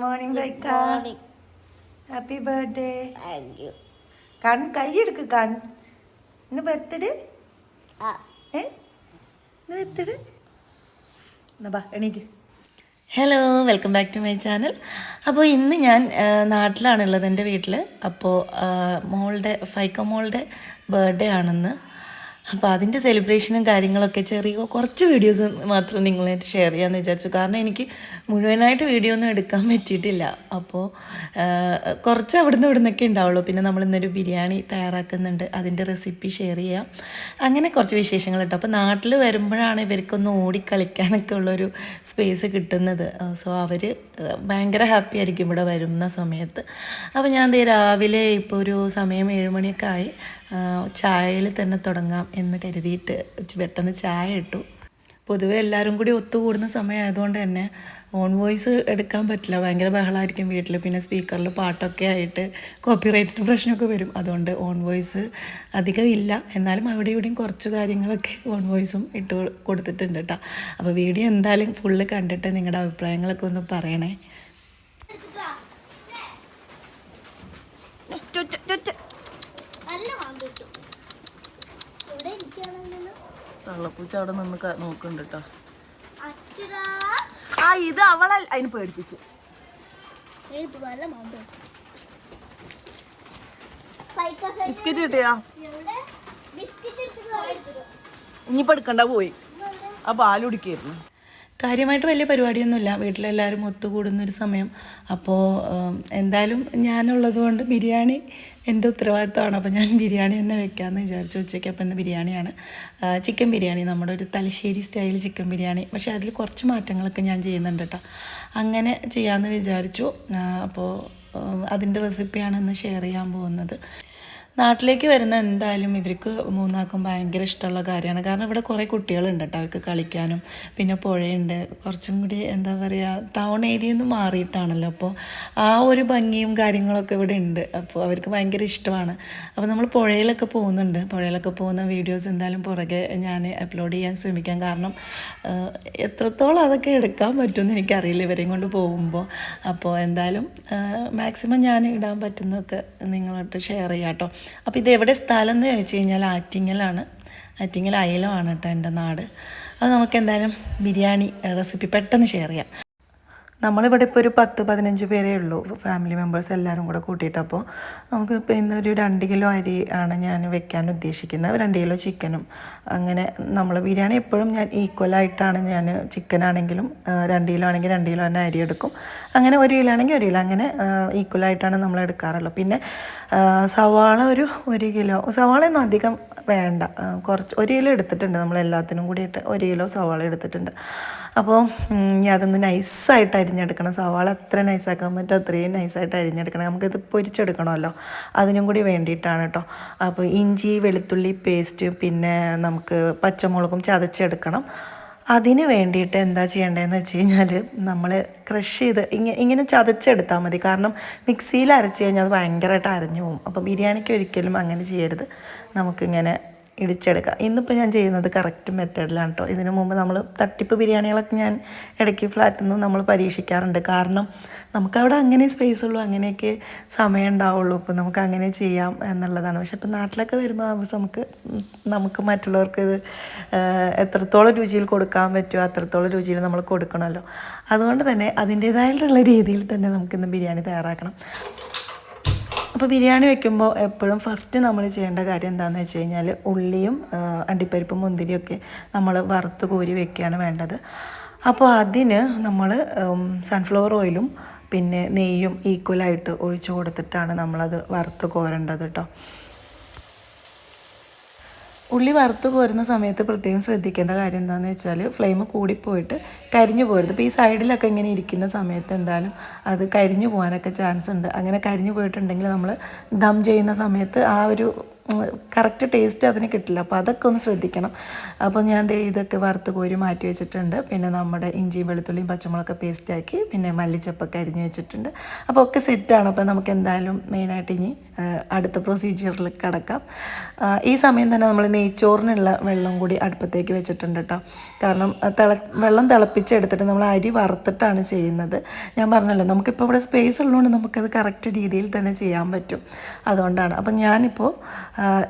Morning ബൈക്ക happy birthday thank you കൺ കൈയെടുക്ക് കൺ. ഇന്ന് ബർത്ത്ഡേ ആ. ഏ? ഇന്ന് ബർത്ത്ഡേ എന്നാ ബാ എണീക്ക്. Hello welcome back to my channel അപ്പോൾ ഇന്ന് ഞാൻ നാട്ടിലാണുള്ളത് എന്റെ വീട്ടിൽ അപ്പോൾ മോളുടെ ഫൈക്കോ മോളുടെ ബർത്ത്ഡേ ആണെന്ന് അപ്പോൾ അതിന്റെ സെലിബ്രേഷനും കാര്യങ്ങളൊക്കെ ചെറിയ കുറച്ച് വീഡിയോസ് മാത്രം നിങ്ങളായിട്ട് ഷെയർ ചെയ്യാമെന്ന് വിചാരിച്ചു. കാരണം എനിക്ക് മുഴുവനായിട്ട് വീഡിയോ ഒന്നും എടുക്കാൻ പറ്റിയിട്ടില്ല. അപ്പോൾ കുറച്ച് അവിടുന്ന് ഇവിടുന്നൊക്കെ ഉണ്ടാവുള്ളൂ. പിന്നെ നമ്മൾ ഇന്നൊരു ബിരിയാണി തയ്യാറാക്കുന്നുണ്ട്. അതിന്റെ റെസിപ്പി ഷെയർ ചെയ്യാം. അങ്ങനെ കുറച്ച് വിശേഷങ്ങൾ കേട്ടോ അപ്പോൾ നാട്ടിൽ വരുമ്പോഴാണ് ഇവർക്കൊന്ന് ഓടിക്കളിക്കാനൊക്കെ ഉള്ളൊരു സ്പേസ് കിട്ടുന്നത്. സോ അവർ ഭയങ്കര ഹാപ്പി ആയിരിക്കും ഇവിടെ വരുന്ന സമയത്ത്. അപ്പോൾ ഞാൻ രാവിലെ ഇപ്പോൾ ഒരു സമയം ഏഴുമണിയൊക്കെ ആയി. ചായയിൽ തന്നെ തുടങ്ങാം എന്ന് കരുതിയിട്ട് പെട്ടെന്ന് ചായ ഇട്ടു. പൊതുവെ എല്ലാവരും കൂടി ഒത്തുകൂടുന്ന സമയമായതുകൊണ്ട് തന്നെ ഓൺ വോയിസ് എടുക്കാൻ പറ്റില്ല. ഭയങ്കര ബഹളമായിരിക്കും വീട്ടിൽ പിന്നെ സ്പീക്കറിൽ പാട്ടൊക്കെ ആയിട്ട് കോപ്പിറൈറ്റിന് പ്രശ്നമൊക്കെ വരും. അതുകൊണ്ട് ഓൺ വോയിസ് അധികം ഇല്ല. എന്നാലും അവിടെ ഇവിടെയും കുറച്ച് കാര്യങ്ങളൊക്കെ ഓൺ വോയിസും ഇട്ട് കൊടുത്തിട്ടുണ്ട് കേട്ടോ അപ്പോൾ വീഡിയോ എന്തായാലും ഫുള്ള് കണ്ടിട്ട് നിങ്ങളുടെ അഭിപ്രായങ്ങളൊക്കെ ഒന്ന് പറയണേ നല്ല വാങ്ങിട്ടു ഇവിടെ ഇരിക്കുകയാണെന്നല്ലോ തള്ളപ്പൂച്ച അവിടെ നിന്ന് നോക്കുന്നുണ്ട് കേട്ടോ ആ ഇത് അവളെ അതിന് പേടിപ്പിച്ചു. ബിസ്കറ്റ് ബിസ്ക്കറ്റ് കിട്ടിയാ? ഇനിയിപ്പോ എടുക്കണ്ട പോയി. ആ പാൽ കുടിക്കായിരുന്നു. കാര്യമായിട്ട് വലിയ പരിപാടിയൊന്നുമില്ല. വീട്ടിലെല്ലാവരും ഒത്തുകൂടുന്നൊരു സമയം. അപ്പോൾ എന്തായാലും ഞാനുള്ളത് കൊണ്ട് ബിരിയാണി എന്റെ ഉത്തരവാദിത്തമാണ്. അപ്പോൾ ഞാൻ ബിരിയാണി തന്നെ വെക്കാമെന്ന് വിചാരിച്ചു. ഉച്ചയ്ക്ക് അപ്പം ഇന്ന് ബിരിയാണിയാണ്. ചിക്കൻ ബിരിയാണി നമ്മുടെ ഒരു തലശ്ശേരി സ്റ്റൈൽ ചിക്കൻ ബിരിയാണി. പക്ഷേ അതിൽ കുറച്ച് മാറ്റങ്ങളൊക്കെ ഞാൻ ചെയ്യുന്നുണ്ട് കേട്ടോ. അങ്ങനെ ചെയ്യാമെന്ന് വിചാരിച്ചു. അപ്പോൾ അതിന്റെ റെസിപ്പിയാണ് ഇന്ന് ഷെയർ ചെയ്യാൻ പോകുന്നത്. നാട്ടിലേക്ക് വരുന്ന എന്തായാലും ഇവർക്ക് മൂന്നാക്കും ഭയങ്കര ഇഷ്ടമുള്ള കാര്യമാണ്. കാരണം ഇവിടെ കുറേ കുട്ടികളുണ്ട് കേട്ടോ. അവർക്ക് കളിക്കാനും പിന്നെ പുഴയുണ്ട്. കുറച്ചും കൂടി എന്താ പറയുക ടൗൺ ഏരിയയിൽ നിന്ന് മാറിയിട്ടാണല്ലോ. അപ്പോൾ ആ ഒരു ഭംഗിയും കാര്യങ്ങളൊക്കെ ഇവിടെ ഉണ്ട്. അപ്പോൾ അവർക്ക് ഭയങ്കര ഇഷ്ടമാണ്. അപ്പോൾ നമ്മൾ പുഴയിലൊക്കെ പോകുന്നുണ്ട്. പുഴയിലൊക്കെ പോകുന്ന വീഡിയോസ് എന്തായാലും പുറകെ ഞാൻ അപ്ലോഡ് ചെയ്യാൻ ശ്രമിക്കാം. കാരണം എത്രത്തോളം അതൊക്കെ എടുക്കാൻ പറ്റുമെന്ന് എനിക്കറിയില്ല ഇവരെയും കൊണ്ട് പോകുമ്പോൾ. അപ്പോൾ എന്തായാലും മാക്സിമം ഞാൻ ഇടാൻ പറ്റുന്നതൊക്കെ നിങ്ങളോട്ട് ഷെയർ ചെയ്യാം കേട്ടോ. അപ്പോൾ ഇത് എവിടെ സ്ഥലം എന്ന് ചോദിച്ചു കഴിഞ്ഞാൽ ആറ്റിങ്ങലാണ്. ആറ്റിങ്ങൽ അയലമാണ് കേട്ടോ എന്റെ നാട്. അപ്പോൾ നമുക്ക് എന്തായാലും ബിരിയാണി റെസിപ്പി പെട്ടെന്ന് ഷെയർ ചെയ്യാം. നമ്മളിവിടെ ഇപ്പോൾ ഒരു പത്ത് പതിനഞ്ച് പേരേ ഉള്ളൂ. ഫാമിലി മെമ്പേഴ്സ് എല്ലാവരും കൂടെ കൂട്ടിയിട്ട് അപ്പോൾ നമുക്ക് ഇപ്പോൾ ഇന്നൊരു രണ്ട് കിലോ അരി ആണ് ഞാൻ വെക്കാൻ ഉദ്ദേശിക്കുന്നത്. രണ്ട് കിലോ ചിക്കനും. അങ്ങനെ നമ്മൾ ബിരിയാണി എപ്പോഴും ഞാൻ ഈക്വലായിട്ടാണ് ഞാൻ ചിക്കൻ ആണെങ്കിലും രണ്ട് കിലോ ആണെങ്കിൽ രണ്ട് കിലോ തന്നെ അരി എടുക്കും. അങ്ങനെ ഒരു കിലോ ആണെങ്കിൽ ഒരു കിലോ. അങ്ങനെ ഈക്വലായിട്ടാണ് നമ്മൾ എടുക്കാറുള്ളത്. പിന്നെ സവാള ഒരു ഒരു കിലോ. സവാളയൊന്നും അധികം വേണ്ട. കുറച്ച് ഒരു കിലോ എടുത്തിട്ടുണ്ട് നമ്മൾ എല്ലാത്തിനും കൂടിയിട്ട്. ഒരു കിലോ സവാള എടുത്തിട്ടുണ്ട്. അപ്പോൾ ഞാൻ അതൊന്ന് നൈസായിട്ട് അരിഞ്ഞെടുക്കണം. സവാള എത്ര നൈസാക്കാൻ പറ്റുമോ അത്രയും നൈസായിട്ട് അരിഞ്ഞെടുക്കണം. നമുക്കിത് പൊരിച്ചെടുക്കണമല്ലോ. അതിനും കൂടി വേണ്ടിയിട്ടാണ് കേട്ടോ അപ്പോൾ ഇഞ്ചി വെളുത്തുള്ളി പേസ്റ്റ് പിന്നെ നമുക്ക് പച്ചമുളകും ചതച്ചെടുക്കണം. അതിന് വേണ്ടിയിട്ട് എന്താ ചെയ്യേണ്ടതെന്ന് വെച്ച് കഴിഞ്ഞാൽ നമ്മൾ ക്രഷ് ചെയ്ത് ഇങ്ങനെ ഇങ്ങനെ ചതച്ചെടുത്താൽ മതി. കാരണം മിക്സിയിൽ അരച്ച് കഴിഞ്ഞാൽ അത് ഭയങ്കരമായിട്ട് അരഞ്ഞു പോകും. അപ്പോൾ ബിരിയാണിക്ക് ഒരിക്കലും അങ്ങനെ ചെയ്യരുത്. നമുക്കിങ്ങനെ ഇടിച്ചെടുക്കുക. ഇന്നിപ്പോൾ ഞാൻ ചെയ്യുന്നത് കറക്റ്റ് മെത്തേഡിലാണ് കേട്ടോ ഇതിനു മുമ്പ് നമ്മൾ തട്ടിപ്പ് ബിരിയാണികളൊക്കെ ഞാൻ ഇടയ്ക്ക് ഫ്ലാറ്റിൽ നിന്ന് നമ്മൾ പരീക്ഷിക്കാറുണ്ട്. കാരണം നമുക്കവിടെ അങ്ങനെ സ്പേസ് ഉള്ളൂ അങ്ങനെയൊക്കെ സമയം ഉണ്ടാവുള്ളൂ. ഇപ്പോൾ നമുക്ക് അങ്ങനെ ചെയ്യാം എന്നുള്ളതാണ്. പക്ഷെ ഇപ്പോൾ നാട്ടിലൊക്കെ വരുമ്പോൾ നമുക്ക് നമുക്ക് മറ്റുള്ളവർക്ക് ഇത് എത്രത്തോളം രുചിയിൽ കൊടുക്കാൻ പറ്റുമോ അത്രത്തോളം രുചിയിൽ നമ്മൾ കൊടുക്കണമല്ലോ. അതുകൊണ്ട് തന്നെ അതിന്റേതായിട്ടുള്ള രീതിയിൽ തന്നെ നമുക്കിന്ന് ബിരിയാണി തയ്യാറാക്കണം. അപ്പോൾ ബിരിയാണി വെക്കുമ്പോൾ എപ്പോഴും ഫസ്റ്റ് നമ്മൾ ചെയ്യേണ്ട കാര്യം എന്താണെന്ന് വെച്ച് കഴിഞ്ഞാൽ ഉള്ളിയും അണ്ടിപ്പരിപ്പും മുന്തിരിയൊക്കെ നമ്മൾ വറുത്ത് കോരി വെക്കുകയാണ് വേണ്ടത്. അപ്പോൾ അതിന് നമ്മൾ സൺഫ്ലവർ ഓയിലും പിന്നെ നെയ്യും ഈക്വലായിട്ട് ഒഴിച്ചു കൊടുത്തിട്ടാണ് നമ്മളത് വറുത്ത് കോരേണ്ടത് കേട്ടോ ഉള്ളി വറുത്ത് കോരുന്ന സമയത്ത് പ്രത്യേകം ശ്രദ്ധിക്കേണ്ട കാര്യം എന്താണെന്ന് വെച്ചാൽ ഫ്ലെയിം കൂടിപ്പോയിട്ട് കരിഞ്ഞു പോരുത്. ഇപ്പോൾ ഈ സൈഡിലൊക്കെ ഇങ്ങനെ ഇരിക്കുന്ന സമയത്ത് എന്തായാലും അത് കരിഞ്ഞു പോകാനൊക്കെ ചാൻസ് ഉണ്ട്. അങ്ങനെ കരിഞ്ഞു പോയിട്ടുണ്ടെങ്കിൽ നമ്മൾ ദം ചെയ്യുന്ന സമയത്ത് ആ ഒരു കറക്റ്റ് ടേസ്റ്റ് അതിന് കിട്ടില്ല. അപ്പോൾ അതൊക്കെ ഒന്ന് ശ്രദ്ധിക്കണം. അപ്പോൾ ഞാൻ ഇതൊക്കെ വറുത്ത് കോരി മാറ്റി വെച്ചിട്ടുണ്ട്. പിന്നെ നമ്മുടെ ഇഞ്ചിയും വെളുത്തുള്ളിയും പച്ചമുളകൊക്കെ പേസ്റ്റാക്കി പിന്നെ മല്ലിച്ചപ്പൊക്കെ അരിഞ്ഞ് വെച്ചിട്ടുണ്ട്. അപ്പോൾ ഒക്കെ സെറ്റാണ് അപ്പോൾ നമുക്ക് എന്തായാലും മെയിനായിട്ട് ഇനി അടുത്ത പ്രൊസീജിയറിൽ കിടക്കാം. ഈ സമയം തന്നെ നമ്മൾ നെയ്ച്ചോറിനുള്ള വെള്ളം കൂടി അടുപ്പത്തേക്ക് വെച്ചിട്ടുണ്ട് കേട്ടോ കാരണം തിള വെള്ളം തിളപ്പിച്ചെടുത്തിട്ട് നമ്മൾ അരി വറുത്തിട്ടാണ് ചെയ്യുന്നത്. ഞാൻ പറഞ്ഞല്ലോ നമുക്കിപ്പോൾ ഇവിടെ സ്പേസ് ഉള്ളതുകൊണ്ട് നമുക്കത് കറക്റ്റ് രീതിയിൽ തന്നെ ചെയ്യാൻ പറ്റും. അതുകൊണ്ടാണ്. അപ്പം ഞാനിപ്പോൾ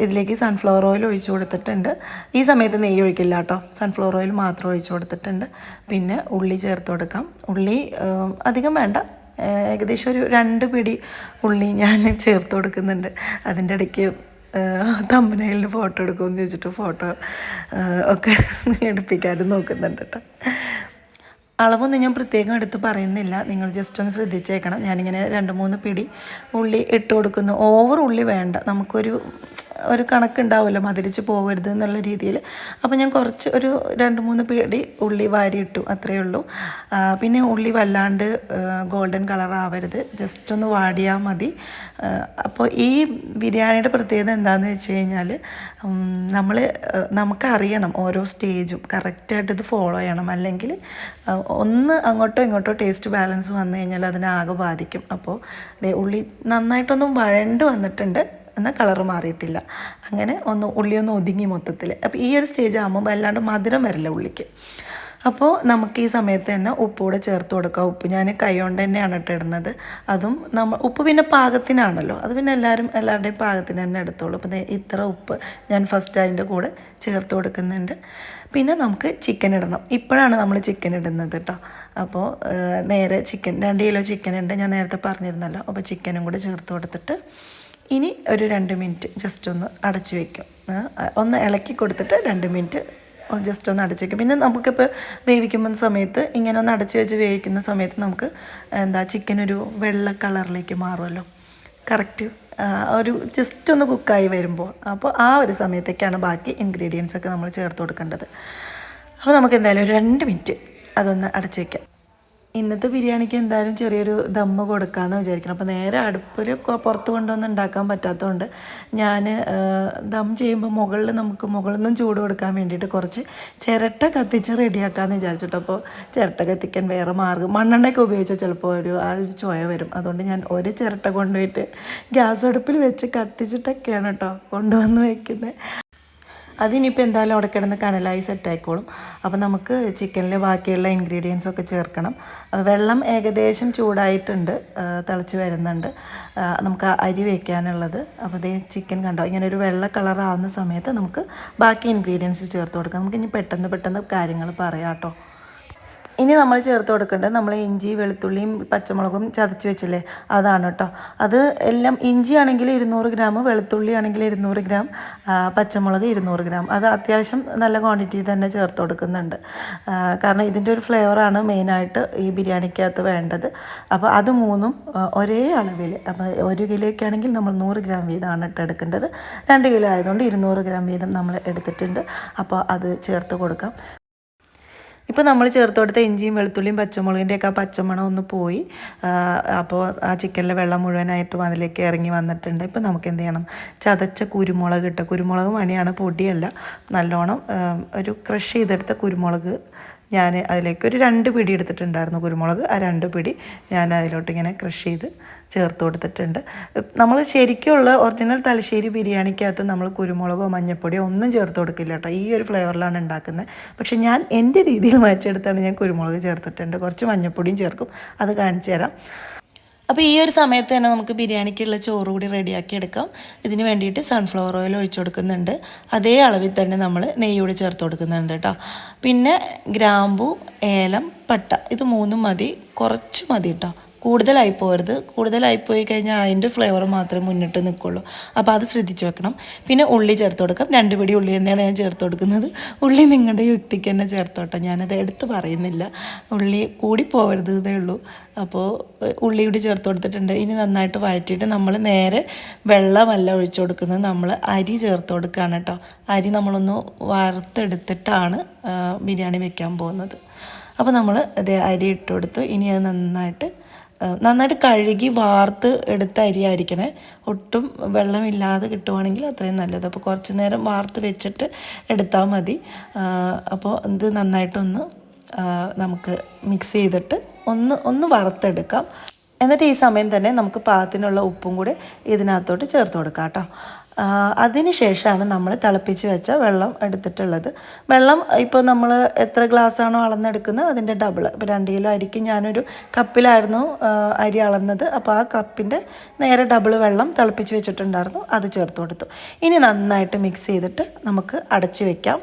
ഇതിലേക്ക് സൺഫ്ലവർ ഓയിൽ ഒഴിച്ചു കൊടുത്തിട്ടുണ്ട്. ഈ സമയത്ത് നെയ്യ് ഒഴിക്കില്ല കേട്ടോ. സൺഫ്ലവർ ഓയിൽ മാത്രം ഒഴിച്ചു കൊടുത്തിട്ടുണ്ട്. പിന്നെ ഉള്ളി ചേർത്ത് കൊടുക്കാം. ഉള്ളി അധികം വേണ്ട. ഏകദേശം ഒരു രണ്ട് പിടി ഉള്ളി ഞാൻ ചേർത്ത് കൊടുക്കുന്നുണ്ട്. അതിന്റെ ഇടയ്ക്ക് തമ്പനയിൽ ഫോട്ടോ എടുക്കുമെന്ന് ചോദിച്ചിട്ട് ഫോട്ടോ ഒക്കെ എടുപ്പിക്കാനും നോക്കുന്നുണ്ട് കേട്ടോ. അളവൊന്നും ഞാൻ പ്രത്യേകം എടുത്ത് പറയുന്നില്ല. നിങ്ങൾ ജസ്റ്റ് ഒന്ന് ശ്രദ്ധിച്ചേക്കണം. ഞാനിങ്ങനെ രണ്ട് മൂന്ന് പിടി ഉള്ളി ഇട്ട് കൊടുക്കുന്നു. ഓവർ ഉള്ളി വേണ്ട. നമുക്കൊരു ഒരു കണക്കുണ്ടാവുമല്ലോ. മതിരിച്ച് പോകരുത് എന്നുള്ള രീതിയിൽ. അപ്പോൾ ഞാൻ കുറച്ച് ഒരു രണ്ട് മൂന്ന് പിടി ഉള്ളി വാരി ഇട്ടു. അത്രയേ ഉള്ളൂ. പിന്നെ ഉള്ളി വല്ലാണ്ട് ഗോൾഡൻ കളർ ആവരുത്. ജസ്റ്റ് ഒന്ന് വാടിയാൽ മതി. അപ്പോൾ ഈ ബിരിയാണിയുടെ പ്രത്യേകത എന്താണെന്ന് വെച്ച് കഴിഞ്ഞാൽ നമ്മൾ നമുക്കറിയണം ഓരോ സ്റ്റേജും. കറക്റ്റായിട്ട് ഇത് ഫോളോ ചെയ്യണം. അല്ലെങ്കിൽ ഒന്ന് അങ്ങോട്ടോ ഇങ്ങോട്ടോ ടേസ്റ്റ് ബാലൻസ് വന്നു കഴിഞ്ഞാൽ അതിനാകെ ബാധിക്കും. അപ്പോൾ ഉള്ളി നന്നായിട്ടൊന്നും വഴണ്ട് വന്നിട്ടുണ്ട്. എന്നാൽ കളർ മാറിയിട്ടില്ല. അങ്ങനെ ഒന്ന് ഉള്ളി ഒന്ന് ഒതുങ്ങി മൊത്തത്തിൽ. അപ്പോൾ ഈ ഒരു സ്റ്റേജ് ആകുമ്പോൾ അല്ലാണ്ട് മധുരം വരില്ല ഉള്ളിക്ക്. അപ്പോൾ നമുക്ക് ഈ സമയത്ത് തന്നെ ഉപ്പ് കൂടെ ചേർത്ത് കൊടുക്കുക ഉപ്പ് ഞാൻ കൈകൊണ്ട് തന്നെയാണ് ഇട്ട് ഇടുന്നത്. അതും നമ്മൾ ഉപ്പ് പിന്നെ പാകത്തിനാണല്ലോ. അത് പിന്നെ എല്ലാവരും എല്ലാവരുടെയും പാകത്തിന് തന്നെ എടുത്തോളൂ. അപ്പോൾ ഇത്ര ഉപ്പ് ഞാൻ ഫസ്റ്റ് അതിന്റെ കൂടെ ചേർത്ത് കൊടുക്കുന്നുണ്ട്. പിന്നെ നമുക്ക് ചിക്കൻ ഇടണം. ഇപ്പോഴാണ് നമ്മൾ ചിക്കൻ ഇടുന്നത് കേട്ടോ അപ്പോൾ നേരെ ചിക്കൻ രണ്ട് കിലോ ചിക്കൻ ഉണ്ട്. ഞാൻ നേരത്തെ പറഞ്ഞിരുന്നല്ലോ. അപ്പോൾ ചിക്കനും കൂടെ ചേർത്ത് കൊടുത്തിട്ട് ഇനി ഒരു രണ്ട് മിനിറ്റ് ജസ്റ്റ് ഒന്ന് അടച്ചു വയ്ക്കും ഒന്ന് ഇളക്കി കൊടുത്തിട്ട് രണ്ട് മിനിറ്റ് ജസ്റ്റ് ഒന്ന് അടച്ചു വയ്ക്കും പിന്നെ നമുക്കിപ്പോൾ വേവിക്കുന്ന സമയത്ത് ഇങ്ങനെ ഒന്ന് അടച്ചു വെച്ച് വേവിക്കുന്ന സമയത്ത് നമുക്ക് എന്താ ചിക്കൻ ഒരു വെള്ള കളറിലേക്ക് മാറുമല്ലോ കറക്റ്റ് ഒരു ജസ്റ്റ് ഒന്ന് കുക്കായി വരുമ്പോൾ അപ്പോൾ ആ ഒരു സമയത്തേക്കാണ് ബാക്കി ഇൻഗ്രീഡിയൻസ് ഒക്കെ നമ്മൾ ചേർത്ത് കൊടുക്കേണ്ടത്. അപ്പോൾ നമുക്ക് എന്തായാലും ഒരു രണ്ട് മിനിറ്റ് അതൊന്ന് അടച്ചു വയ്ക്കാം ഇന്നത്തെ ബിരിയാണിക്ക് എന്തായാലും ചെറിയൊരു ദമ്മ കൊടുക്കാമെന്ന് വിചാരിക്കണം. അപ്പോൾ നേരെ അടുപ്പിൽ പുറത്ത് കൊണ്ടുവന്ന് ഉണ്ടാക്കാൻ പറ്റാത്തതുകൊണ്ട് ഞാൻ ദം ചെയ്യുമ്പോൾ മുകളിൽ നമുക്ക് മുകളിൽ നിന്നും ചൂട് കൊടുക്കാൻ വേണ്ടിയിട്ട് കുറച്ച് ചിരട്ട കത്തിച്ച് റെഡിയാക്കാമെന്ന് വിചാരിച്ചിട്ട്. അപ്പോൾ ചിരട്ട കത്തിക്കാൻ വേറെ മാർഗം മണ്ണെണ്ണയൊക്കെ ഉപയോഗിച്ചാൽ ചിലപ്പോൾ ഒരു ആ ഒരു ചോയ വരും. അതുകൊണ്ട് ഞാൻ ഒരു ചിരട്ട കൊണ്ടുപോയിട്ട് ഗ്യാസ് അടുപ്പിൽ വെച്ച് കത്തിച്ചിട്ടൊക്കെയാണ് കേട്ടോ കൊണ്ടുവന്ന് വയ്ക്കുന്നത് അതിനിപ്പോൾ എന്തായാലും അവിടെ കിടന്ന് കനലായി സെറ്റായിക്കോളും അപ്പോൾ നമുക്ക് ചിക്കനിൽ ബാക്കിയുള്ള ഇൻഗ്രീഡിയൻസ് ഒക്കെ ചേർക്കണം. വെള്ളം ഏകദേശം ചൂടായിട്ടുണ്ട്. തിളച്ച് വരുന്നുണ്ട്. നമുക്ക് അരി വയ്ക്കാനുള്ളത് അപ്പോൾ അതേ ചിക്കൻ കണ്ടോ? ഇങ്ങനെ ഒരു വെള്ള കളറാവുന്ന സമയത്ത് നമുക്ക് ബാക്കി ഇൻഗ്രീഡിയൻസ് ചേർത്ത് കൊടുക്കാം. നമുക്ക് ഇനി പെട്ടെന്ന് പെട്ടെന്ന് കാര്യങ്ങൾ പറയാം കേട്ടോ. ഇനി നമ്മൾ ചേർത്ത് കൊടുക്കേണ്ടത് നമ്മൾ ഇഞ്ചി വെളുത്തുള്ളിയും പച്ചമുളകും ചതച്ച് വെച്ചില്ലേ? അതാണ് കേട്ടോ. അത് എല്ലാം ഇഞ്ചി ആണെങ്കിൽ ഇരുന്നൂറ് ഗ്രാം വെളുത്തുള്ളി ആണെങ്കിൽ ഇരുന്നൂറ് ഗ്രാം പച്ചമുളക് ഇരുന്നൂറ് ഗ്രാം. അത് അത്യാവശ്യം നല്ല ക്വാണ്ടിറ്റി തന്നെ ചേർത്ത് കൊടുക്കുന്നുണ്ട്. കാരണം ഇതിന്റെ ഒരു ഫ്ലേവറാണ് മെയിനായിട്ട് ഈ ബിരിയാണിക്കകത്ത് വേണ്ടത്. അപ്പോൾ അത് മൂന്നും ഒരേ അളവിൽ അപ്പോൾ ഒരു കിലോയ്ക്ക് ആണെങ്കിൽ നമ്മൾ നൂറ് ഗ്രാം വീതമാണ് ഇട്ട് എടുക്കേണ്ടത്. രണ്ട് കിലോ ആയതുകൊണ്ട് ഇരുന്നൂറ് ഗ്രാം വീതം നമ്മൾ എടുത്തിട്ടുണ്ട്. അപ്പോൾ അത് ചേർത്ത് കൊടുക്കാം. ഇപ്പോൾ നമ്മൾ ചേർത്ത് കൊടുത്ത ഇഞ്ചിയും വെളുത്തുള്ളിയും പച്ചമുളകിന്റെ ഒക്കെ ആ പച്ചമണം ഒന്ന് പോയി അപ്പോൾ ആ ചിക്കനിലെ വെള്ളം മുഴുവനായിട്ടും അതിലേക്ക് ഇറങ്ങി വന്നിട്ടുണ്ട്. ഇപ്പോൾ നമുക്ക് എന്ത് ചെയ്യണം? ചതച്ച കുരുമുളക് ഇട്ട കുരുമുളക് മണിയാണ് പൊടിയല്ല നല്ലോണം ഒരു ക്രഷ് ചെയ്തെടുത്ത കുരുമുളക് ഞാൻ അതിലേക്ക് ഒരു രണ്ട് പിടി എടുത്തിട്ടുണ്ടായിരുന്നു കുരുമുളക്. ആ രണ്ട് പിടി ഞാൻ അതിലോട്ട് ഇങ്ങനെ ക്രഷ് ചെയ്ത് ചേർത്ത് കൊടുത്തിട്ടുണ്ട്. നമ്മൾ ശരിക്കുള്ള ഒറിജിനൽ തലശ്ശേരി ബിരിയാണിക്കകത്ത് നമ്മൾ കുരുമുളകോ മഞ്ഞൾപ്പൊടിയോ ഒന്നും ചേർത്ത് കൊടുക്കില്ല കേട്ടോ. ഈ ഒരു ഫ്ലേവറിലാണ് ഉണ്ടാക്കുന്നത്. പക്ഷെ ഞാൻ എന്റെ രീതിയിൽ മാറ്റിയെടുത്താണ് ഞാൻ കുരുമുളക് ചേർത്തിട്ടുണ്ട്. കുറച്ച് മഞ്ഞൾപ്പൊടിയും ചേർക്കും. അത് കാണിച്ചു തരാം. അപ്പോൾ ഈ ഒരു സമയത്ത് തന്നെ നമുക്ക് ബിരിയാണിക്കുള്ള ചോറ് കൂടി റെഡിയാക്കി എടുക്കാം. ഇതിന് വേണ്ടിയിട്ട് സൺഫ്ലവർ ഓയിൽ ഒഴിച്ചു കൊടുക്കുന്നുണ്ട്. അതേ അളവിൽ തന്നെ നമ്മൾ നെയ്യ് കൂടി ചേർത്ത് കൊടുക്കുന്നുണ്ട് കേട്ടോ. പിന്നെ ഗ്രാമ്പു ഏലം പട്ട. ഇത് മൂന്നും മതി. കുറച്ച് മതി കേട്ടോ. കൂടുതലായി പോകരുത് കൂടുതലായി പോയി കഴിഞ്ഞാൽ അതിന്റെ ഫ്ലേവർ മാത്രമേ മുന്നിട്ട് നിൽക്കുള്ളൂ അപ്പോൾ അത് ശ്രദ്ധിച്ച് വെക്കണം. പിന്നെ ഉള്ളി ചേർത്ത് കൊടുക്കാം. രണ്ട് പിടി ഉള്ളി തന്നെയാണ് ഞാൻ ചേർത്ത് കൊടുക്കുന്നത്. ഉള്ളി നിങ്ങളുടെ യുക്തിക്ക് തന്നെ ചേർത്തോട്ടെ. ഞാനത് എടുത്ത് പറയുന്നില്ല. ഉള്ളി കൂടി പോകരുത് ഇതേ ഉള്ളൂ. അപ്പോൾ ഉള്ളി കൂടി ചേർത്ത് കൊടുത്തിട്ടുണ്ട്. ഇനി നന്നായിട്ട് വഴറ്റിയിട്ട് നമ്മൾ നേരെ വെള്ളമല്ല ഒഴിച്ചു കൊടുക്കുന്നത്. നമ്മൾ അരി ചേർത്ത് കൊടുക്കുകയാണ് കേട്ടോ അരി നമ്മളൊന്ന് വറുത്തെടുത്തിട്ടാണ് ബിരിയാണി വെക്കാൻ പോകുന്നത്. അപ്പോൾ നമ്മൾ അതേ അരി ഇട്ട് കൊടുത്തു. ഇനി അത് നന്നായിട്ട് നന്നായിട്ട് കഴുകി വാർത്ത് എടുത്ത അരി ആയിരിക്കണേ ഒട്ടും വെള്ളമില്ലാതെ കിട്ടുവാണെങ്കിൽ അത്രയും നല്ലത്. അപ്പോൾ കുറച്ച് നേരം വാർത്ത് വെച്ചിട്ട് എടുത്താൽ മതി. അപ്പോൾ ഇത് നന്നായിട്ടൊന്ന് നമുക്ക് മിക്സ് ചെയ്തിട്ട് ഒന്ന് ഒന്ന് വറുത്തെടുക്കാം. എന്നിട്ട് ഈ സമയം തന്നെ നമുക്ക് പാകത്തിനുള്ള ഉപ്പും കൂടി ഇതിനകത്തോട്ട് ചേർത്ത് കൊടുക്കാം കേട്ടോ. അതിന് ശേഷമാണ് നമ്മൾ തിളപ്പിച്ച് വെച്ച വെള്ളം എടുത്തിട്ടുള്ളത്. വെള്ളം ഇപ്പോൾ നമ്മൾ എത്ര ഗ്ലാസ് ആണോ അളന്നെടുക്കുന്നത് അതിന്റെ ഡബിൾ ഇപ്പോൾ രണ്ട് കിലോ അരിക്ക് ഞാനൊരു കപ്പിലായിരുന്നു അരി അളന്നത്. അപ്പോൾ ആ കപ്പിന്റെ നേരെ ഡബിൾ വെള്ളം തിളപ്പിച്ച് വെച്ചിട്ടുണ്ടായിരുന്നു അത് ചേർത്ത് കൊടുത്തു. ഇനി നന്നായിട്ട് മിക്സ് ചെയ്തിട്ട് നമുക്ക് അടച്ച് വെക്കാം.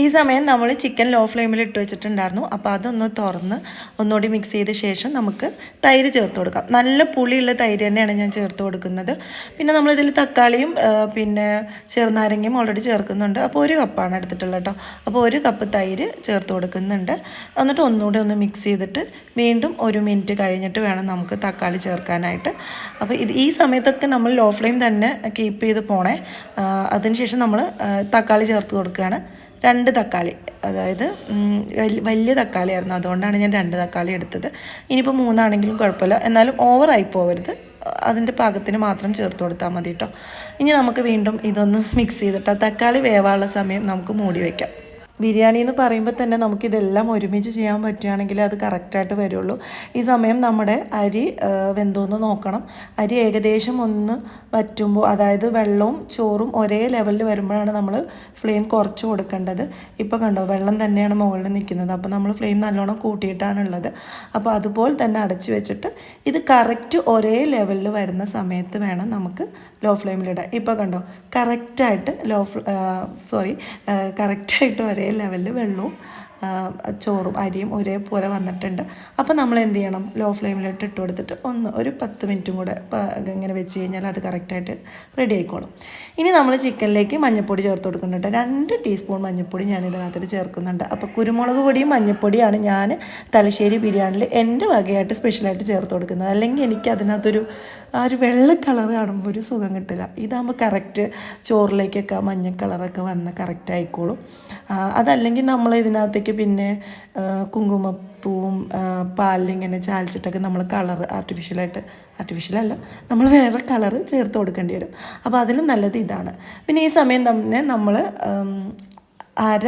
ഈ സമയം നമ്മൾ ചിക്കൻ ലോ ഫ്ലെയിമിൽ ഇട്ട് വെച്ചിട്ടുണ്ടായിരുന്നു. അപ്പോൾ അതൊന്ന് തുറന്ന് ഒന്നുകൂടി മിക്സ് ചെയ്ത ശേഷം നമുക്ക് തൈര് ചേർത്ത് കൊടുക്കാം. നല്ല പുളിയുള്ള തൈര് തന്നെയാണ് ഞാൻ ചേർത്ത് കൊടുക്കുന്നത്. പിന്നെ നമ്മളിതിൽ തക്കാളിയും പിന്നെ ചെറുനാരങ്ങയും ഓൾറെഡി ചേർക്കുന്നുണ്ട്. അപ്പോൾ ഒരു കപ്പാണ് എടുത്തിട്ടുള്ളത് കേട്ടോ. അപ്പോൾ ഒരു കപ്പ് തൈര് ചേർത്ത് കൊടുക്കുന്നുണ്ട്. എന്നിട്ട് ഒന്നുകൂടി ഒന്ന് മിക്സ് ചെയ്തിട്ട് വീണ്ടും ഒരു മിനിറ്റ് കഴിഞ്ഞിട്ട് വേണം നമുക്ക് തക്കാളി ചേർക്കാനായിട്ട്. അപ്പോൾ ഇത് ഈ സമയത്തൊക്കെ നമ്മൾ ലോ ഫ്ലെയിം തന്നെ കീപ്പ് ചെയ്ത് പോണേ. അതിനുശേഷം നമ്മൾ തക്കാളി ചേർത്ത് കൊടുക്കുകയാണ്. രണ്ട് തക്കാളി അതായത് വലിയ തക്കാളി വലിയ തക്കാളിയായിരുന്നു. അതുകൊണ്ടാണ് ഞാൻ രണ്ട് തക്കാളി എടുത്തത്. ഇനിയിപ്പോൾ മൂന്നാണെങ്കിലും കുഴപ്പമില്ല. എന്നാലും ഓവറായി പോകരുത് അതിന്റെ പാകത്തിന് മാത്രം ചേർത്ത് കൊടുത്താൽ മതി കേട്ടോ ഇനി നമുക്ക് വീണ്ടും ഇതൊന്ന് മിക്സ് ചെയ്തിട്ട് തക്കാളി വേവാനുള്ള സമയം നമുക്ക് മൂടി വയ്ക്കാം ബിരിയാണി എന്ന് പറയുമ്പോൾ തന്നെ നമുക്കിതെല്ലാം ഒരുമിച്ച് ചെയ്യാൻ പറ്റുകയാണെങ്കിൽ അത് കറക്റ്റായിട്ട് വരുള്ളൂ. ഈ സമയം നമ്മുടെ അരി വെന്തോന്ന് നോക്കണം. അരി ഏകദേശം ഒന്ന് വറ്റുമ്പോൾ അതായത് വെള്ളവും ചോറും ഒരേ ലെവലിൽ വരുമ്പോഴാണ് നമ്മൾ ഫ്ലെയിം കുറച്ച് കൊടുക്കേണ്ടത്. ഇപ്പോൾ കണ്ടോ വെള്ളം തന്നെയാണ് മുകളിൽ നിൽക്കുന്നത്. അപ്പോൾ നമ്മൾ ഫ്ലെയിം നല്ലോണം കൂട്ടിയിട്ടാണുള്ളത്. അപ്പോൾ അതുപോലെ തന്നെ അടച്ചു വെച്ചിട്ട് ഇത് കറക്റ്റ് ഒരേ ലെവലിൽ വരുന്ന സമയത്ത് വേണം നമുക്ക് ലോ ഫ്ലെയിമിലിടാൻ ഇപ്പോൾ കണ്ടോ കറക്റ്റായിട്ട് ലോ സോറി കറക്റ്റായിട്ട് ഒരേ ലെവലിൽ വെള്ളവും ചോറും അരിയും ഒരേപോലെ വന്നിട്ടുണ്ട്. അപ്പോൾ നമ്മൾ എന്ത് ചെയ്യണം? ലോ ഫ്ലെയിമിലിട്ട് ഇട്ട് കൊടുത്തിട്ട് ഒന്ന് ഒരു പത്ത് മിനിറ്റും കൂടെ ഇങ്ങനെ വെച്ച് കഴിഞ്ഞാൽ അത് കറക്റ്റായിട്ട് റെഡി ആയിക്കോളും. ഇനി നമ്മൾ ചിക്കനിലേക്ക് മഞ്ഞൾപ്പൊടി ചേർത്ത് കൊടുക്കുന്നുണ്ട് രണ്ട് ടീസ്പൂൺ മഞ്ഞൾപ്പൊടി ഞാൻ ഇതിനകത്ത് ചേർക്കുന്നുണ്ട്. അപ്പോൾ കുരുമുളക് പൊടിയും മഞ്ഞൾപ്പൊടിയാണ് ഞാൻ തലശ്ശേരി ബിരിയാണിയിൽ എന്റെ വകയായിട്ട് സ്പെഷ്യലായിട്ട് ചേർത്ത് കൊടുക്കുന്നത്. അല്ലെങ്കിൽ എനിക്ക് അതിനകത്തൊരു ആ ഒരു വെള്ള കളർ കാണുമ്പോൾ ഒരു സുഖം കിട്ടില്ല. ഇതാകുമ്പോൾ കറക്റ്റ് ചോറിലേക്കൊക്കെ മഞ്ഞ കളറൊക്കെ വന്ന് കറക്റ്റ് ആയിക്കോളും. അതല്ലെങ്കിൽ നമ്മൾ ഇതിനകത്തേക്ക് പിന്നെ കുങ്കുമപ്പൂവും പാലിലിങ്ങനെ ചാലിച്ചിട്ടൊക്കെ നമ്മൾ കളർ ആർട്ടിഫിഷ്യലായിട്ട് ആർട്ടിഫിഷ്യലല്ല നമ്മൾ വേറെ കളർ ചേർത്ത് കൊടുക്കേണ്ടി വരും. അപ്പോൾ അതിലും നല്ലത് ഇതാണ്. പിന്നെ ഈ സമയം തന്നെ നമ്മൾ അര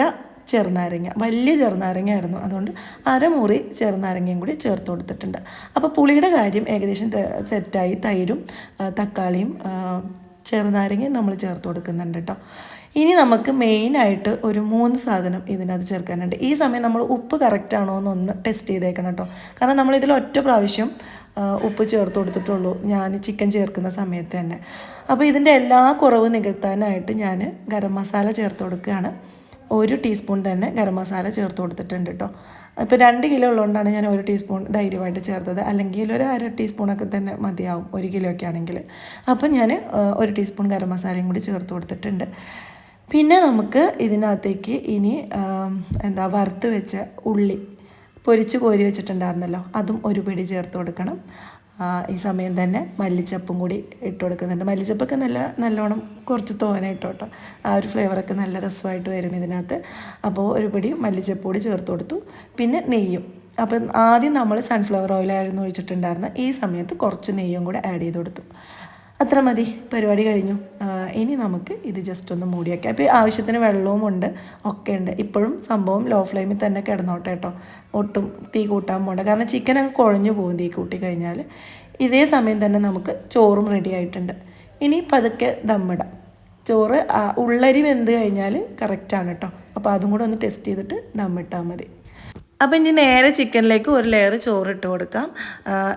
ചെറുനാരങ്ങ വലിയ ചെറുനാരങ്ങ ആയിരുന്നു അതുകൊണ്ട് അരമുറി ചെറുനാരങ്ങയും കൂടി ചേർത്ത് കൊടുത്തിട്ടുണ്ട്. അപ്പോൾ പുളിയുടെ കാര്യം ഏകദേശം സെറ്റായി. തൈരും തക്കാളിയും ചെറുനാരങ്ങയും നമ്മൾ ചേർത്ത് കൊടുക്കുന്നുണ്ട് കേട്ടോ. ഇനി നമുക്ക് മെയിനായിട്ട് ഒരു മൂന്ന് സാധനം ഇതിനകത്ത് ചേർക്കാനുണ്ട്. ഈ സമയം നമ്മൾ ഉപ്പ് കറക്റ്റാണോ എന്നൊന്ന് ടെസ്റ്റ് ചെയ്തേക്കണം കേട്ടോ. കാരണം നമ്മൾ ഇതിൽ ഒറ്റ പ്രാവശ്യം ഉപ്പ് ചേർത്ത് കൊടുത്തിട്ടുള്ളൂ. ഞാൻ ചിക്കൻ ചേർക്കുന്ന സമയത്ത് തന്നെ. അപ്പോൾ ഇതിന്റെ എല്ലാ കുറവ് നികത്താനായിട്ട് ഞാൻ ഗരം മസാല ചേർത്ത് കൊടുക്കുകയാണ്. ഒരു ടീസ്പൂൺ തന്നെ ഗരം മസാല ചേർത്ത് കൊടുത്തിട്ടുണ്ട് കേട്ടോ ഇപ്പോൾ രണ്ട് കിലോ ഉള്ളതുകൊണ്ടാണ് ഞാൻ ഒരു ടീസ്പൂൺ ധൈര്യമായിട്ട് ചേർത്തത്. അല്ലെങ്കിൽ ഒരു അര ടീസ്പൂണൊക്കെ തന്നെ മതിയാവും ഒരു കിലോ ഒക്കെ ആണെങ്കിൽ. അപ്പം ഞാൻ ഒരു ടീസ്പൂൺ ഗരം മസാലയും കൂടി ചേർത്ത് കൊടുത്തിട്ടുണ്ട്. പിന്നെ നമുക്ക് ഇതിനകത്തേക്ക് ഇനി എന്താ വറുത്ത് വെച്ച ഉള്ളി പൊരിച്ച് കോരി വെച്ചിട്ടുണ്ടായിരുന്നല്ലോ. അതും ഒരു പിടി ചേർത്ത് കൊടുക്കണം. ഈ സമയം തന്നെ മല്ലിച്ചപ്പും കൂടി ഇട്ട് കൊടുക്കുന്നുണ്ട്. മല്ലിച്ചപ്പൊക്കെ നല്ല നല്ലോണം കുറച്ച് തോന ഇട്ടോട്ടോ ആ ഒരു ഫ്ലേവറൊക്കെ നല്ല രസമായിട്ട് വരും ഇതിനകത്ത്. അപ്പോൾ ഒരു പിടി മല്ലിച്ചപ്പ് കൂടി ചേർത്ത് കൊടുത്തു. പിന്നെ നെയ്യും. അപ്പം ആദ്യം നമ്മൾ സൺഫ്ലവർ ഓയിലായിരുന്നു ഒഴിച്ചിട്ടുണ്ടായിരുന്നത് ഈ സമയത്ത് കുറച്ച് നെയ്യും കൂടെ ആഡ് ചെയ്ത് കൊടുത്തു. അത്ര മതി. പരിപാടി കഴിഞ്ഞു. ഇനി നമുക്ക് ഇത് ജസ്റ്റ് ഒന്ന് മൂടി വയ്ക്കാം ഇപ്പോൾ ആവശ്യത്തിന് വെള്ളവും ഉണ്ട് ഒക്കെ ഉണ്ട്. ഇപ്പോഴും സംഭവം ലോ ഫ്ലെയിമിൽ തന്നെ കിടന്നോട്ടെ കേട്ടോ ഒട്ടും തീ കൂട്ടാൻ പോകണ്ട കാരണം ചിക്കൻ അങ്ങ് കുഴഞ്ഞു പോകും തീ കൂട്ടി കഴിഞ്ഞാൽ ഇതേ സമയം തന്നെ നമുക്ക് ചോറും റെഡി ആയിട്ടുണ്ട്. ഇനി പതുക്കെ ദമ്മിടാം ചോറ് ഉള്ളരി വെന്ത് കഴിഞ്ഞാൽ കറക്റ്റാണ് കേട്ടോ അപ്പോൾ അതും കൂടെ ഒന്ന് ടെസ്റ്റ് ചെയ്തിട്ട് ദമ്മിട്ടാൽ മതി. അപ്പം ഇനി നേരെ ചിക്കനിലേക്ക് ഒരു ലെയർ ചോറ് ഇട്ട് കൊടുക്കാം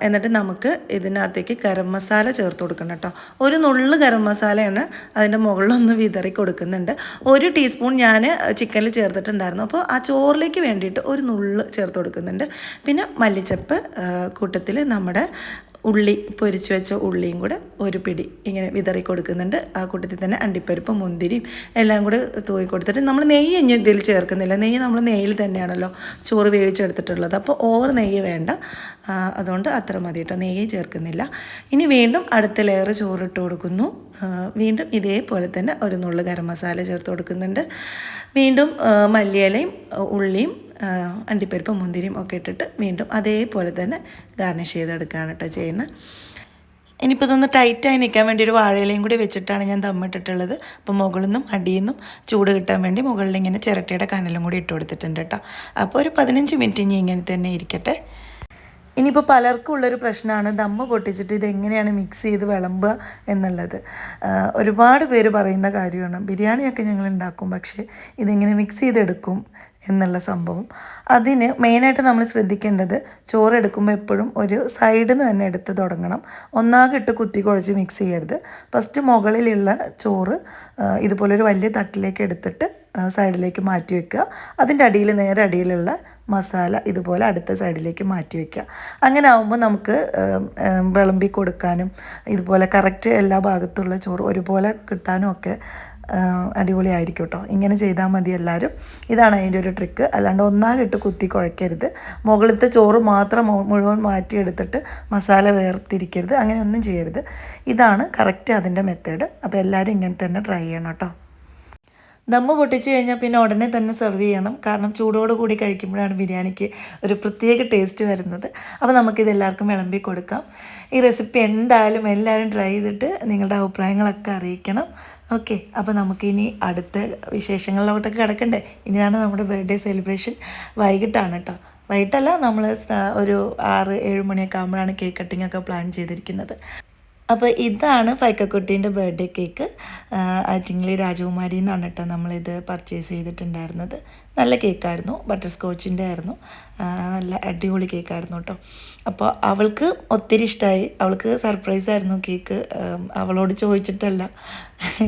എന്നിട്ട് നമുക്ക് ഇതിനകത്തേക്ക് ഗരം മസാല ചേർത്ത് കൊടുക്കണം കേട്ടോ. ഒരു നുള്ളു ഗരം മസാലയാണ് അതിന്റെ മുകളിലൊന്ന് വിതറി കൊടുക്കുന്നുണ്ട്. ഒരു ടീസ്പൂൺ ഞാൻ ചിക്കനിൽ ചേർത്തിട്ടുണ്ടായിരുന്നു. അപ്പോൾ ആ ചോറിലേക്ക് വേണ്ടിയിട്ട് ഒരു നുള്ള് ചേർത്ത് കൊടുക്കുന്നുണ്ട്. പിന്നെ മല്ലിച്ചപ്പ് കൂട്ടത്തിൽ നമ്മുടെ ഉള്ളി പൊരിച്ച് വെച്ച ഉള്ളിയും കൂടെ ഒരു പിടി ഇങ്ങനെ വിതറി കൊടുക്കുന്നുണ്ട്. ആ കൂട്ടത്തിൽ തന്നെ അണ്ടിപ്പരിപ്പ് മുന്തിരിയും എല്ലാം കൂടെ തൂക്കി കൊടുത്തിട്ട് നമ്മൾ നെയ്യ് ഇനി ഇതിൽ ചേർക്കുന്നില്ല. നെയ്യ് നമ്മൾ നെയ്യിൽ തന്നെയാണല്ലോ ചോറ് വേവിച്ചെടുത്തിട്ടുള്ളത്. അപ്പോൾ ഓവർ നെയ്യ് വേണ്ട. അതുകൊണ്ട് അത്ര മതി കേട്ടോ. നെയ്യ് ചേർക്കുന്നില്ല. ഇനി വീണ്ടും അടുത്ത ലെയർ ചോറിട്ട് കൊടുക്കുന്നു. വീണ്ടും ഇതേപോലെ തന്നെ ഒരു നുള്ളു ഗരം മസാല ചേർത്ത് കൊടുക്കുന്നുണ്ട്. വീണ്ടും മല്ലിയിലയും ഉള്ളിയും അണ്ടിപ്പരിപ്പും മുന്തിരിയും ഒക്കെ ഇട്ടിട്ട് വീണ്ടും അതേപോലെ തന്നെ ഗാർണിഷ് ചെയ്തെടുക്കുകയാണ് കേട്ടോ ചെയ്യുന്നത്. ഇനിയിപ്പോൾ ഇതൊന്ന് ടൈറ്റായി നിൽക്കാൻ വേണ്ടി ഒരു വാഴയിലയും കൂടി വെച്ചിട്ടാണ് ഞാൻ ദമ്മിട്ടിട്ടുള്ളത് അപ്പോൾ മുകളിൽ നിന്നും അടിയിൽ നിന്നും ചൂട് കിട്ടാൻ വേണ്ടി മുകളിൽ ഇങ്ങനെ ചിരട്ടയുടെ കനലും കൂടി ഇട്ട് കൊടുത്തിട്ടുണ്ട് കേട്ടോ. അപ്പോൾ ഒരു പതിനഞ്ച് മിനിറ്റ് ഇനി ഇങ്ങനെ തന്നെ ഇരിക്കട്ടെ. ഇനിയിപ്പോൾ പലർക്കും ഉള്ളൊരു പ്രശ്നമാണ് ദമ്മ് പൊട്ടിച്ചിട്ട് ഇതെങ്ങനെയാണ് മിക്സ് ചെയ്ത് വിളമ്പുക എന്നുള്ളത്. ഒരുപാട് പേര് പറയുന്ന കാര്യമാണ് ബിരിയാണിയൊക്കെ ഞങ്ങൾ ഉണ്ടാക്കും പക്ഷേ ഇതിങ്ങനെ മിക്സ് ചെയ്തെടുക്കും. എന്നുള്ള സംഭവം. അതിന് മെയിനായിട്ട് നമ്മൾ ശ്രദ്ധിക്കേണ്ടത് ചോറ് എടുക്കുമ്പോൾ എപ്പോഴും ഒരു സൈഡിൽ നിന്ന് തന്നെ എടുത്ത് തുടങ്ങണം. ഒന്നാകെ ഇട്ട് കുത്തി കുഴച്ച് മിക്സ് ചെയ്യരുത്. ഫസ്റ്റ് മുകളിലുള്ള ചോറ് ഇതുപോലൊരു വലിയ തട്ടിലേക്ക് എടുത്തിട്ട് സൈഡിലേക്ക് മാറ്റി വെക്കുക. അതിന്റെ അടിയിൽ നേരെ അടിയിലുള്ള മസാല ഇതുപോലെ അടുത്ത സൈഡിലേക്ക് മാറ്റി വയ്ക്കുക അങ്ങനെ ആകുമ്പോൾ നമുക്ക് വിളമ്പി കൊടുക്കാനും ഇതുപോലെ കറക്റ്റ് എല്ലാ ഭാഗത്തുള്ള ചോറ് ഒരുപോലെ കിട്ടാനും ഒക്കെ അടിപൊളിയായിരിക്കും കേട്ടോ ഇങ്ങനെ ചെയ്താൽ മതി എല്ലാവരും ഇതാണ് അതിന്റെ ഒരു ട്രിക്ക് അല്ലാണ്ട് ഒന്നാലിട്ട് കുത്തി കുഴക്കരുത്. മുകളിലത്തെ ചോറ് മാത്രം മുഴുവൻ മാറ്റിയെടുത്തിട്ട് മസാല വേർതിരിക്കരുത്. അങ്ങനെ ഒന്നും ചെയ്യരുത്. ഇതാണ് കറക്റ്റ് അതിന്റെ മെത്തേഡ് അപ്പോൾ എല്ലാവരും ഇങ്ങനെ തന്നെ ട്രൈ ചെയ്യണം കേട്ടോ ദമ്മ് പൊട്ടിച്ചു കഴിഞ്ഞാൽ പിന്നെ ഉടനെ തന്നെ സെർവ് ചെയ്യണം. കാരണം ചൂടോട് കൂടി കഴിക്കുമ്പോഴാണ് ബിരിയാണിക്ക് ഒരു പ്രത്യേക ടേസ്റ്റ് വരുന്നത്. അപ്പോൾ നമുക്കിത് എല്ലാവർക്കും വിളമ്പി കൊടുക്കാം. ഈ റെസിപ്പി എന്തായാലും എല്ലാവരും ട്രൈ ചെയ്തിട്ട് നിങ്ങളുടെ അഭിപ്രായങ്ങളൊക്കെ അറിയിക്കണം. ഓക്കെ അപ്പോൾ നമുക്കിനി അടുത്ത വിശേഷങ്ങളിലോട്ടൊക്കെ കിടക്കണ്ടേ? ഇനിയാണ് നമ്മുടെ ബർത്ത്ഡേ സെലിബ്രേഷൻ വൈകിട്ടാണ് കേട്ടോ വൈകിട്ടല്ല നമ്മൾ ഒരു ആറ് ഏഴ് മണിയൊക്കെ ആകുമ്പോഴാണ് കേക്ക് കട്ടിംഗ് ഒക്കെ പ്ലാൻ ചെയ്തിരിക്കുന്നത്. അപ്പോൾ ഇതാണ് ഫൈക്കക്കുട്ടീന്റെ ബർത്ത്ഡേ കേക്ക്. ആറ്റിങ്ങലി രാജകുമാരി എന്നാണ് കേട്ടോ നമ്മളിത് പർച്ചേസ് ചെയ്തിട്ടുണ്ടായിരുന്നത്. നല്ല കേക്കായിരുന്നു ബട്ടർ സ്കോച്ചിന്റെ ആയിരുന്നു നല്ല അടിപൊളി കേക്കായിരുന്നു കേട്ടോ. അപ്പോൾ അവൾക്ക് ഒത്തിരി ഇഷ്ടമായി അവൾക്ക് സർപ്രൈസ് ആയിരുന്നു കേക്ക്. അവളോട് ചോദിച്ചിട്ടല്ല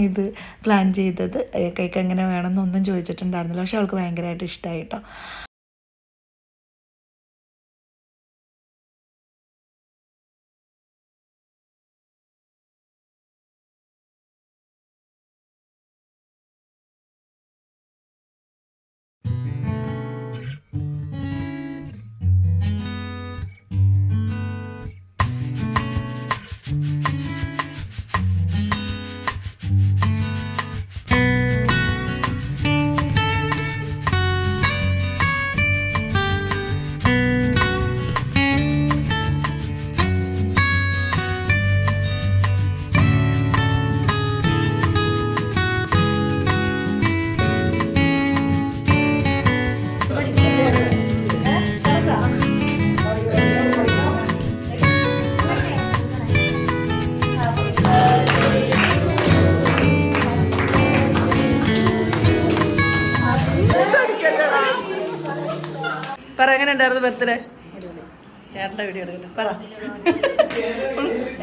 ഇത് പ്ലാൻ ചെയ്തത്. കേക്ക് എങ്ങനെ വേണമെന്നൊന്നും ചോദിച്ചിട്ടുണ്ടായിരുന്നില്ല. പക്ഷെ അവൾക്ക് ഭയങ്കരമായിട്ട് ഇഷ്ടമായി കേട്ടോ. ഉണ്ടായിരുന്നു ബർത്ത്ഡേ? ചേട്ടന്റെ വീഡിയോ എടുക്കട്ടെ. പറ.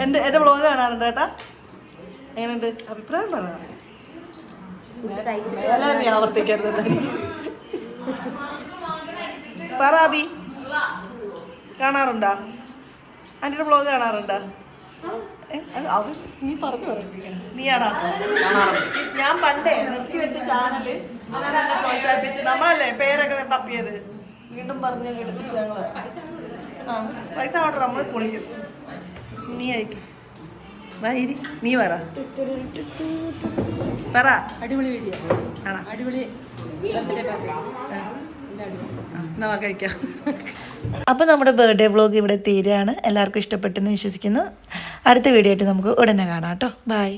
എന്റെ എന്റെ ബ്ലോഗ് കാണാറുണ്ട് ചേട്ടാ എങ്ങനെയുണ്ട്? അഭിപ്രായം പറ. നീ ആവർത്തിക്കരുത്. പറ അബി കാണാറുണ്ടോ? ആന്റിയുടെ ബ്ലോഗ് കാണാറുണ്ടോ? അത് നീ പറഞ്ഞു പറയിപ്പിക്കണം നീയാണോ? ഞാൻ പണ്ടേ നിർത്തി വെച്ച ചാനൽ പ്രോത്സാഹിപ്പിച്ച് നമ്മളല്ലേ പേരൊക്കെ തപ്പിയത്? വീണ്ടും പറഞ്ഞ് എടുപ്പിച്ച് ഞങ്ങൾ. ആ പൈസ ഓർഡർ നമ്മൾ കുളിക്കും നീ അയക്കും വൈരി നീ പറ പറ. അടിപൊളി വീഡിയോ ആണോ? അടിപൊളി അപ്പൊ എന്നാ കഴിക്കാം. അപ്പോൾ നമ്മുടെ ബർത്ത്ഡേ വ്ളോഗ് ഇവിടെ തീരുകയാണ്. എല്ലാവർക്കും ഇഷ്ടപ്പെട്ടെന്ന് വിശ്വസിക്കുന്നു. അടുത്ത വീഡിയോ ആയിട്ട് നമുക്ക് ഉടനെ കാണാം കേട്ടോ. ബൈ